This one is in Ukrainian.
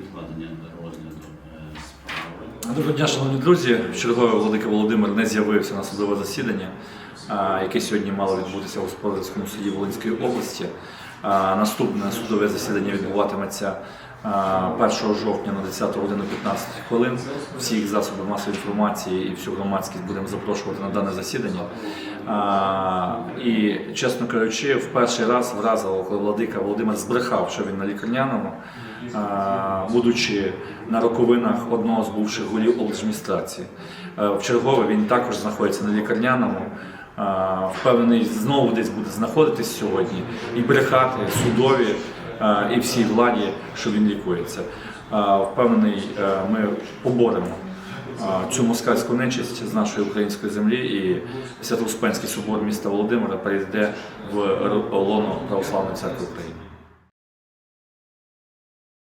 відкладення розгляду е, справи. Доброго дня, шановні друзі. Чергове Владика Володимир не з'явився на судове засідання, яке сьогодні мало відбутися у господарському суді Волинської області. Наступне судове засідання відбуватиметься 1 жовтня на 10 годину 15 хвилин. Всіх засобів масової інформації і всю громадськість будемо запрошувати на дане засідання. І, чесно кажучи, в перший раз вразило, коли владика Володимир збрехав, що він на лікарняному, будучи на роковинах одного з бувших голів облдержадміністрації. Е, В чергове він також знаходиться на лікарняному. Впевнений, знову десь буде знаходитись сьогодні і брехати судові і всій владі, що він лікується. Впевнений, е, ми поборемо цю москальську нечисть з нашої української землі і Свято-Успенський собор міста Володимира перейде в лоно Православної церкви України.